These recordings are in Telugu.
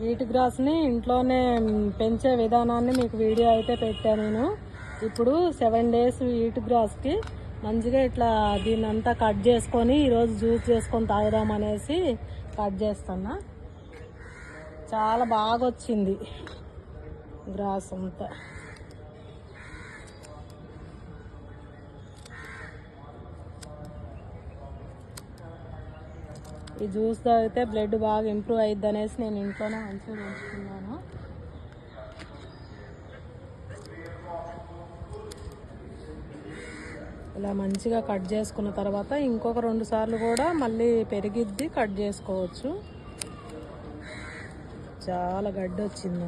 వీట్ గ్రాస్ని ఇంట్లోనే పెంచే విధానాన్ని మీకు వీడియో అయితే పెట్టాను నేను. ఇప్పుడు సెవెన్ డేస్ వీట్ గ్రాస్కి మంచిగా ఇట్లా దీన్ని అంతా కట్ చేసుకొని ఈరోజు జ్యూస్ చేసుకొని తాగుదాం అనేసి కట్ చేస్తున్నా. చాలా బాగా వచ్చింది గ్రాస్ అంతా. ఈ జ్యూస్ తాగితే బ్లడ్ బాగా ఇంప్రూవ్ అయ్యిద్ది అనేసి నేను ఇంట్లోనే మంచిగా పెంచుకున్నాను ఇలా మంచిగా కట్ చేసుకున్న తర్వాత ఇంకొక రెండు సార్లు కూడా మళ్ళీ పెరిగిద్ది కట్ చేసుకోవచ్చు. చాలా గడ్డి వచ్చింది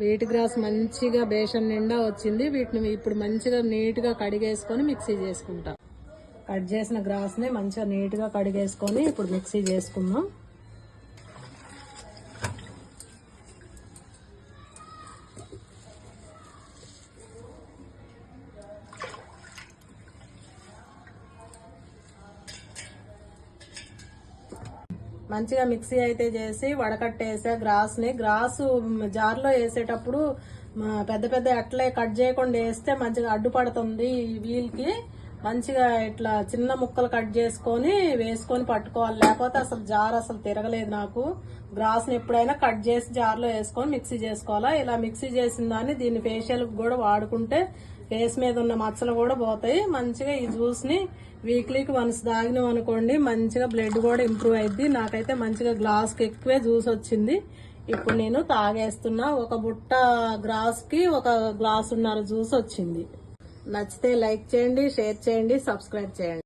వీటి గ్రాస్ మంచిగా బేషన్ నిండా వచ్చింది. వీటిని ఇప్పుడు మంచిగా నీట్గా కడిగేసుకొని మిక్సీ చేసుకుంటాం. కట్ చేసిన గ్రాస్ని మంచిగా నీట్గా కడిగేసుకొని ఇప్పుడు మిక్సీ చేసుకుందాం. మంచిగా మిక్సీ అయితే చేసి వడకట్టేసా గ్రాస్ని. గ్రాసు జార్లో వేసేటప్పుడు పెద్ద పెద్ద అట్లే కట్ చేయకుండా వేస్తే మంచిగా అడ్డుపడుతుంది ఈ వీల్కి. మంచిగా ఇట్లా చిన్న ముక్కలు కట్ చేసుకొని వేసుకొని పట్టుకోవాలి. లేకపోతే అసలు జార్ అసలు తిరగలేదు నాకు. గ్రాస్ని ఎప్పుడైనా కట్ చేసి జార్లో వేసుకొని మిక్సీ చేసుకోవాలా? ఇలా మిక్సీ చేసిన దాన్ని దీన్ని ఫేషియల్కి కూడా వాడుకుంటే ఫేస్ మీద ఉన్న మచ్చలు కూడా పోతాయి. మంచిగా ఈ జ్యూస్ని వీక్లీకి వన్స్ తాగినాం అనుకోండి మంచిగా బ్లడ్ కూడా ఇంప్రూవ్ అయింది నాకైతే మంచిగా గ్లాస్కి ఎక్కువే జ్యూస్ వచ్చింది. ఇప్పుడు నేను తాగేస్తున్నా ఒక బుట్ట గ్లాస్కి ఒక గ్లాస్ ఉన్నారు జ్యూస్ వచ్చింది. నచ్చితే లైక్ చేయండి షేర్ చేయండి సబ్స్క్రైబ్ చేయండి.